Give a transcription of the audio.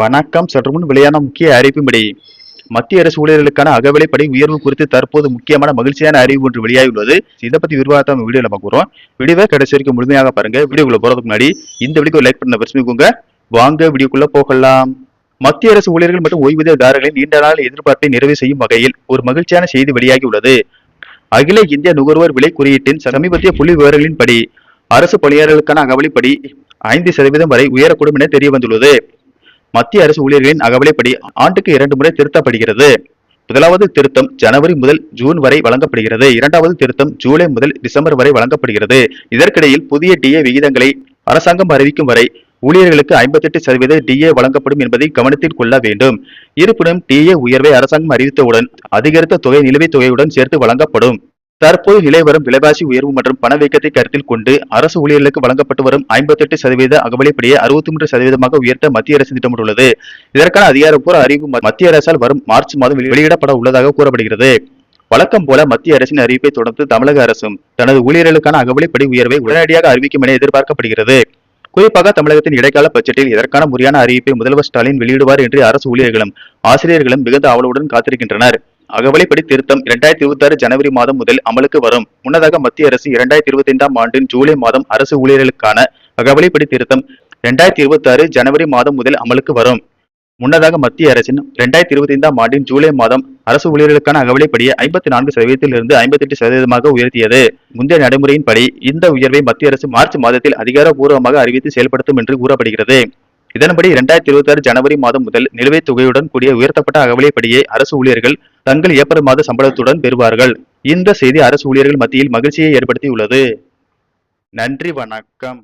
வணக்கம். சற்று முன் வெளியான முக்கிய அறிவிப்பின்படி மத்திய அரசு ஊழியர்களுக்கான அகவிலைப்படி உயர்வு குறித்து தற்போது முக்கியமான மகிழ்ச்சியான அறிவு ஒன்று வெளியாகியுள்ளது. இதை பத்தி விரிவாக நம்ம வீடியோல பார்க்க வீடியோவை கடைசி வரைக்கும் முழுமையாக பாருங்க. வீடியோக்குள்ள போறதுக்கு முன்னாடி இந்த வீடியோ லைக் பண்ண பிரச்சனைக்குங்க வாங்க வீடியோக்குள்ள போகலாம். மத்திய அரசு ஊழியர்கள் மற்றும் ஓய்வூதியதாரர்களின் நீண்ட நாள் எதிர்பார்ப்பை நிறைவு செய்யும் வகையில் ஒரு மகிழ்ச்சியான செய்தி வெளியாகியுள்ளது. அகில இந்திய நுகர்வோர் விலை குறியீட்டின் சமீபத்திய புள்ளி விவரங்களின்படி அரசு பணியாளர்களுக்கான அகவலைப்படி ஐந்து சதவீதம் வரை உயரக்கூடும் என தெரிய வந்துள்ளது மத்திய அரசு ஊழியர்களின் அகவலைப்படி ஆண்டுக்கு இரண்டு முறை திருத்தப்படுகிறது. முதலாவது திருத்தம் ஜனவரி முதல் ஜூன் வரை வழங்கப்படுகிறது. இரண்டாவது திருத்தம் ஜூலை முதல் டிசம்பர் வரை வழங்கப்படுகிறது. இதற்கிடையில் புதிய டிஏ விகிதங்களை அரசாங்கம் அறிவிக்கும் வரை ஊழியர்களுக்கு ஐம்பத்தெட்டு சதவீத டிஏ வழங்கப்படும் என்பதை கவனத்தில் கொள்ள வேண்டும். இருப்பினும் டிஏ உயர்வை அரசாங்கம் அறிவித்தவுடன் அதிகரித்த தொகை நிலுவைத் தொகையுடன் சேர்த்து வழங்கப்படும். தற்போது நிலை வரும் விலைவாசி உயர்வு மற்றும் பணவீக்கத்தை கருத்தில் கொண்டு அரசு ஊழியர்களுக்கு வழங்கப்பட்டு வரும் ஐம்பத்தெட்டு சதவீத அகவலைப்படியை அறுபத்தி மூன்று சதவீதமாக உயர்த்த மத்திய அரசு திட்டமிட்டுள்ளது. இதற்கான அதிகாரப்பூர்வ அறிவிப்பு மத்திய அரசால் வரும் மார்ச் மாதம் வெளி- வெளியிடப்பட உள்ளதாக கூறப்படுகிறது. வழக்கம் போல மத்திய அரசின் அறிவிப்பை தொடர்ந்து தமிழக அரசும் தனது ஊழியர்களுக்கான அகவலைப்படி உயர்வை உடனடியாக அறிவிக்கும் என எதிர்பார்க்கப்படுகிறது. குறிப்பாக தமிழகத்தின் இடைக்கால பட்ஜெட்டில் இதற்கான முறையான அறிவிப்பை முதல்வர் ஸ்டாலின் வெளியிடுவார் என்று அரசு ஊழியர்களும் ஆசிரியர்களும் மிகுந்த ஆவலுடன் காத்திருக்கின்றனர். அகவலைப்படி திருத்தம் இரண்டாயிரத்தி இருபத்தி ஆறு ஜனவரி மாதம் முதல் அமலுக்கு வரும். முன்னதாக மத்திய அரசு இரண்டாயிரத்தி இருபத்தி ஐந்தாம் ஆண்டின் ஜூலை மாதம் அரசு ஊழியர்களுக்கான அகவலைப்படி திருத்தம் இரண்டாயிரத்தி இருபத்தி ஆறு ஜனவரி மாதம் முதல் அமலுக்கு வரும். முன்னதாக மத்திய அரசின் இரண்டாயிரத்தி இருபத்தி ஐந்தாம் ஆண்டின் ஜூலை மாதம் அரசு ஊழியர்களுக்கான அகவலைப்படியை ஐம்பத்தி நான்கு சதவீதத்திலிருந்து ஐம்பத்தெட்டு சதவீதமாக உயர்த்தியது. முந்தைய நடைமுறையின்படி இந்த உயர்வை மத்திய அரசு மார்ச் மாதத்தில் அதிகாரப்பூர்வமாக அறிவித்து செயல்படுத்தும் என்று கூறப்படுகிறது. இதன்படி இரண்டாயிரத்தி இருபத்தி ஆறு ஜனவரி மாதம் முதல் நிலுவைத் தொகையுடன் கூடிய உயர்த்தப்பட்ட அகவலைப்படியை அரசு ஊழியர்கள் தங்கள் ஏப்ரல் மாத சம்பளத்துடன் பெறுவார்கள். இந்த செய்தி அரசு ஊழியர்கள் மத்தியில் மகிழ்ச்சியை ஏற்படுத்தியுள்ளது. நன்றி வணக்கம்.